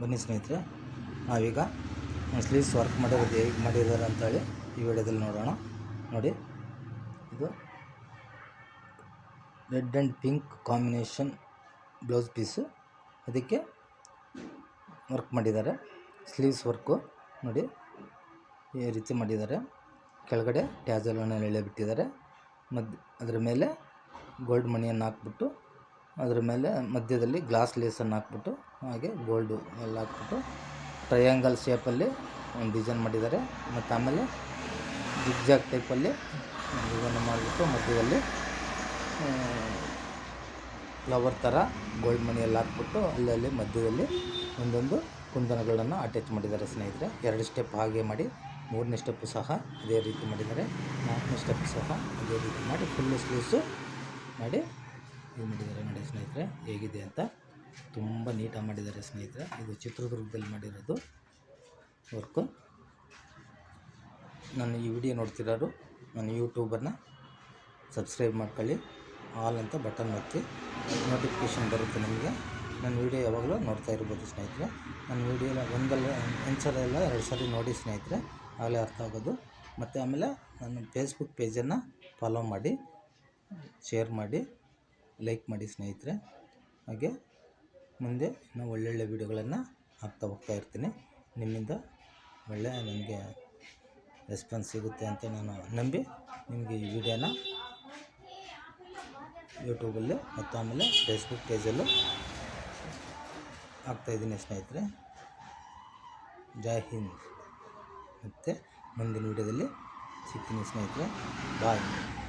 ಬನ್ನಿ ಸ್ನೇಹಿತರೆ, ನಾವೀಗ ಸ್ಲೀವ್ಸ್ ವರ್ಕ್ ಮಾಡಿರೋದು ಹೇಗೆ ಮಾಡಿದ್ದಾರೆ ಅಂತೇಳಿ ಈ ವಿಡಿಯೋದಲ್ಲಿ ನೋಡೋಣ. ನೋಡಿ, ಇದು red and pink combination blouse piece. ಅದಕ್ಕೆ ವರ್ಕ್ ಮಾಡಿದ್ದಾರೆ ಸ್ಲೀವ್ಸ್ ವರ್ಕು ನೋಡಿ, ಈ ರೀತಿ ಮಾಡಿದ್ದಾರೆ. ಕೆಳಗಡೆ ಟ್ಯಾಜಲನ್ನು ಎಳೆ ಬಿಟ್ಟಿದ್ದಾರೆ. ಮಧ್ಯ ಅದರ ಮೇಲೆ ಗೋಲ್ಡ್ ಮಣಿಯನ್ನು ಹಾಕ್ಬಿಟ್ಟು, ಅದರ ಮೇಲೆ ಮಧ್ಯದಲ್ಲಿ ಗ್ಲಾಸ್ ಲೇಸನ್ನು ಹಾಕ್ಬಿಟ್ಟು ಹಾಗೆ ಗೋಲ್ಡು ಎಲ್ಲ ಹಾಕ್ಬಿಟ್ಟು ಟ್ರಯಾಂಗಲ್ ಶೇಪಲ್ಲಿ ಒಂದು ಡಿಸೈನ್ ಮಾಡಿದ್ದಾರೆ. ಮತ್ತು ಆಮೇಲೆ ಜಿಗ್ಜಾಗ್ ಟೈಪಲ್ಲಿ ಡಿಸೈನ್ ಮಾಡಿಬಿಟ್ಟು ಮಧ್ಯದಲ್ಲಿ ಫ್ಲವರ್ ಥರ ಗೋಲ್ಡ್ ಎಲ್ಲ ಹಾಕ್ಬಿಟ್ಟು ಅಲ್ಲಲ್ಲಿ ಮಧ್ಯದಲ್ಲಿ ಒಂದೊಂದು ಕುಂದನಗಳನ್ನು ಅಟ್ಯಾಚ್ ಮಾಡಿದ್ದಾರೆ ಸ್ನೇಹಿತರೆ. ಎರಡು ಸ್ಟೆಪ್ ಹಾಗೆ ಮಾಡಿ, ಮೂರನೇ ಸ್ಟೆಪ್ಪು ಸಹ ಅದೇ ರೀತಿ ಮಾಡಿದ್ದಾರೆ. ನಾಲ್ಕನೇ ಸ್ಟೆಪ್ ಸಹ ಅದೇ ರೀತಿ ಮಾಡಿ ಫುಲ್ಲು ಸ್ಲೀವ್ಸು ಮಾಡಿ ಇದು ಮಾಡಿದ್ದಾರೆ ನೋಡಿ ಸ್ನೇಹಿತರೆ, ಹೇಗಿದೆ ಅಂತ ತುಂಬ ನೀಟಾಗಿ ಮಾಡಿದ್ದಾರೆ ಸ್ನೇಹಿತರೆ. ಇದು ಚಿತ್ರದುರ್ಗದಲ್ಲಿ ಮಾಡಿರೋದು ವರ್ಕು. ನಾನು ಈ ವಿಡಿಯೋ ನೋಡ್ತಿರೋರು ನನ್ನ ಯೂಟ್ಯೂಬನ್ನು ಸಬ್ಸ್ಕ್ರೈಬ್ ಮಾಡ್ಕೊಳ್ಳಿ, ಆಲ್ ಅಂತ ಬಟನ್ ಒತ್ತಿ, ನೋಟಿಫಿಕೇಷನ್ ಬರುತ್ತೆ ನಿಮಗೆ. ನನ್ನ ವೀಡಿಯೋ ಯಾವಾಗಲೂ ನೋಡ್ತಾ ಇರ್ಬೋದು ಸ್ನೇಹಿತರೆ. ನನ್ನ ವೀಡಿಯೋ ಒಂದಲ್ಲ ಒಂದು ಸಲ ಎಲ್ಲ ಎರಡು ಸಾರಿ ನೋಡಿ ಸ್ನೇಹಿತರೆ, ಆಗಲೇ ಅರ್ಥ ಆಗೋದು. ಮತ್ತು ಆಮೇಲೆ ನನ್ನ ಫೇಸ್ಬುಕ್ ಪೇಜನ್ನು ಫಾಲೋ ಮಾಡಿ ಶೇರ್ ಮಾಡಿ ಲೈಕ್ ಮಾಡಿ ಸ್ನೇಹಿತರೆ. ಹಾಗೆ ಮುಂದೆ ಇನ್ನೂ ಒಳ್ಳೊಳ್ಳೆ ವೀಡಿಯೋಗಳನ್ನು ಹಾಕ್ತಾ ಹೋಗ್ತಾ ಇರ್ತೀನಿ. ನಿಮ್ಮಿಂದ ಒಳ್ಳೆಯ ನನಗೆ ರೆಸ್ಪಾನ್ಸ್ ಸಿಗುತ್ತೆ ಅಂತ ನಾನು ನಂಬಿ ನಿಮಗೆ ಈ ವಿಡಿಯೋನ ಯೂಟ್ಯೂಬಲ್ಲಿ ಮತ್ತು ಆಮೇಲೆ ಫೇಸ್ಬುಕ್ ಪೇಜಲ್ಲೂ ಹಾಕ್ತಾಯಿದ್ದೀನಿ ಸ್ನೇಹಿತರೆ. ಜೈ ಹಿಂದ್. ಮತ್ತು ಮುಂದಿನ ವಿಡಿಯೋದಲ್ಲಿ ಸಿಗ್ತೀನಿ ಸ್ನೇಹಿತರೆ. ಬಾಯ್